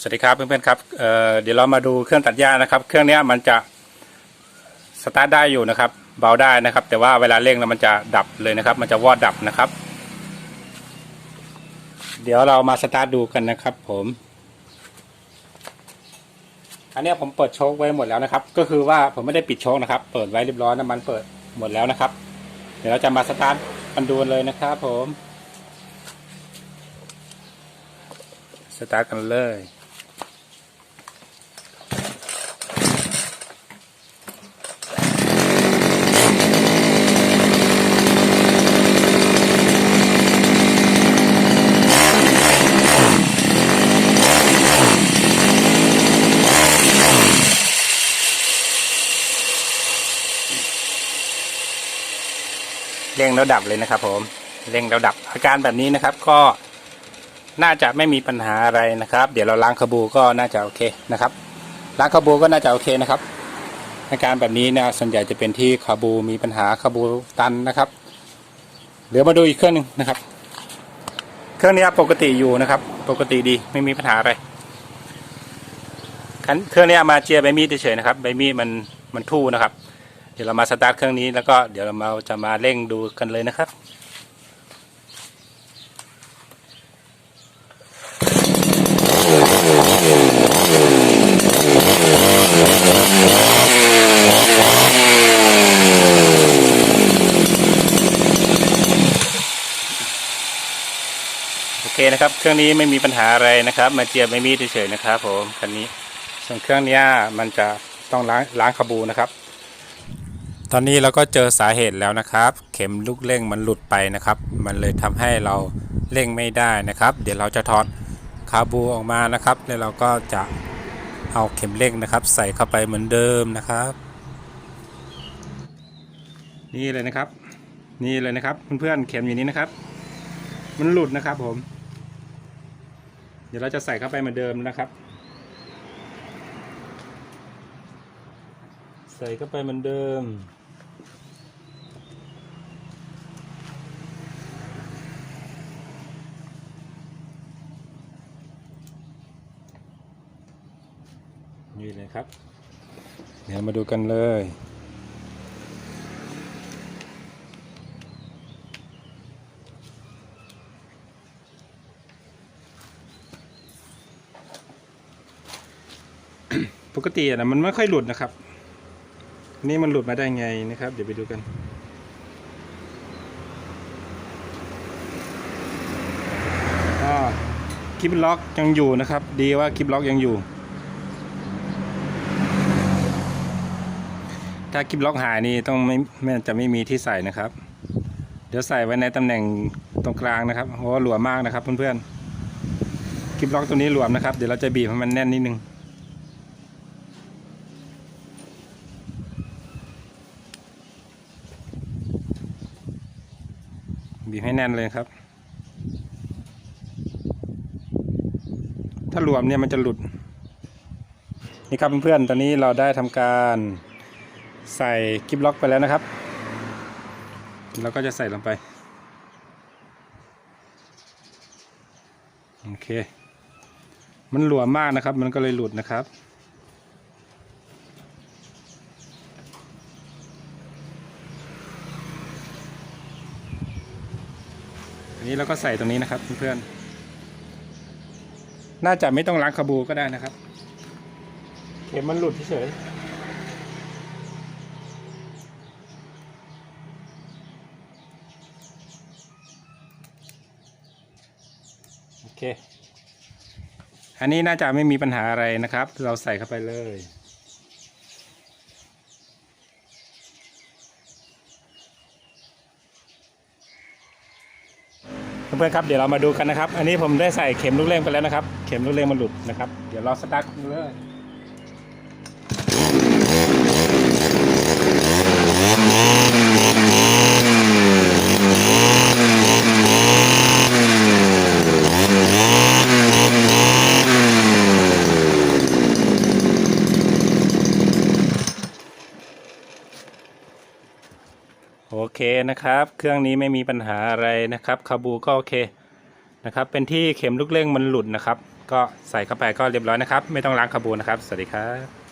สวัสดีครับเพื่อนๆครับเเดี๋ยวเรามาดูเครื่องตัดหญ้านะครับ เครื่องนี้มันจะสตาร์ทได้อยู่นะครับ เบาได้นะครับ แต่ว่าเวลาเร่งแล้วมันจะดับเลยนะครับ มันจะวอดดับนะครับ เดี๋ยวเรามาสตาร์ทดูกันนะครับ ผม อันนี้ผมเปิดโชคไว้หมดแล้วนะครับ ก็คือว่าผมไม่ได้ปิดโชคนะครับ เปิดไว้เรียบร้อยน้ำมันเปิดหมดแล้วนะครับ เดี๋ยวเราจะมาสตาร์ทกันดูเลยนะครับ ผม สตาร์ทกันเลย เร่งแล้วดับเลยนะครับ ผมเร่งแล้วดับอาการแบบนี้นะครับ ก็น่าจะไม่มีปัญหาอะไรนะครับ เดี๋ยวเราล้างคาบูก็น่าจะโอเคนะครับ ล้างคาบูก็น่าจะโอเคนะครับ อาการแบบนี้นี่ยส่วนใหญ่จะเป็นที่คาบูมีปัญหาคาบูตันนะครับเดี๋ยวมาดูอีกเครื่องหนึงนะครับ เครื่องนี้ปกติอยู่นะครับ ปกติดีไม่มีปัญหาอะไรคันเครื่องนี้มาเจียใบมีดเฉยๆนะครับใบมีดมันมันทู่นะครับ เดี๋ยวเรามาสตาร์ทเครื่องนี้แล้วก็เดี๋ยวเรามาจะมาเร่งดูกันเลยนะครับโอเคนะครับ เครื่องนี้ไม่มีปัญหาอะไรนะครับ มาเจียบไม่มีเฉยๆนะครับผม คันนี้ ส่วนเครื่องนี้มันจะต้องล้างล้างคาบูนะครับ ตอนนี้เราก็เจอสาเหตุแล้วนะครับ เข็มลูกเร่งมันหลุดไปนะครับ มันเลยทำให้เราเร่งไม่ได้นะครับ เดี๋ยวเราจะถอดคาบูออกมานะครับ แล้วเราก็จะเอาเข็มเร่งนะครับ ใส่เข้าไปเหมือนเดิมนะครับ นี่เลยนะครับ นี่เลยนะครับเพื่อนๆเข็มอยู่นี้นะครับ มันหลุดนะครับผม เดี๋ยวเราจะใส่เข้าไปเหมือนเดิมนะครับใส่เข้าไปเหมือนเดิม นี่เลยครับ เดี๋ยวมาดูกันเลย ปกติอะนะมันไม่ค่อยหลุดนะครับ นี่มันหลุดมาได้ไงนะครับ เดี๋ยวไปดูกันคลิปล็อกยังอยู่นะครับ ดีว่าคลิปล็อกยังอยู่ ถ้าคลิปล็อกหายนี่ต้องไม่ไม่จะไม่มีที่ใส่นะครับ เดี๋ยวใส่ไว้ในตำแหน่งตรงกลางนะครับเพราะว่าหลวมมากนะครับเพื่อนๆคลิปล็อกตัวนี้หลวมนะครับ เดี๋ยวเราจะบีบให้มันแน่นนิดนึงบีบให้แน่นเลยครับ ถ้าหลวมเนี่ยมันจะหลุด นี่ครับเพื่อนๆ ตอนนี้เราได้ทำการ ใส่กิฟล็อกไปแล้วนะครับ เราก็จะใส่ลงไป โอเค มันหลวมมากนะครับ มันก็เลยหลุดนะครับอันนี้เราก็ใส่ตรงนี้นะครับเพื่อนๆ น่าจะไม่ต้องล้างคาบูก็ได้นะครับ เข็มมันหลุดเฉยๆโอ เค อันนี้น่าจะไม่มีปัญหาอะไรนะครับ เราใส่เข้าไปเลย เพื่อนๆครับเดี๋ยวเรามาดูกันนะครับ อันนี้ผมได้ใส่เข็มลูกเล่งไปแล้วนะครับ เข็มลูกเล่งมันหลุดนะครับ เดี๋ยวเราสตาร์ทเลย เคนะครับ เครื่องนี้ไม่มีปัญหาอะไรนะครับคาบูก็โอเคนะครับ เป็นที่เข็มลูกเร่งมันหลุดนะครับ ก็ใส่เข้าไปก็เรียบร้อยนะครับ ไม่ต้องล้างคาบูนะครับ สวัสดีครับ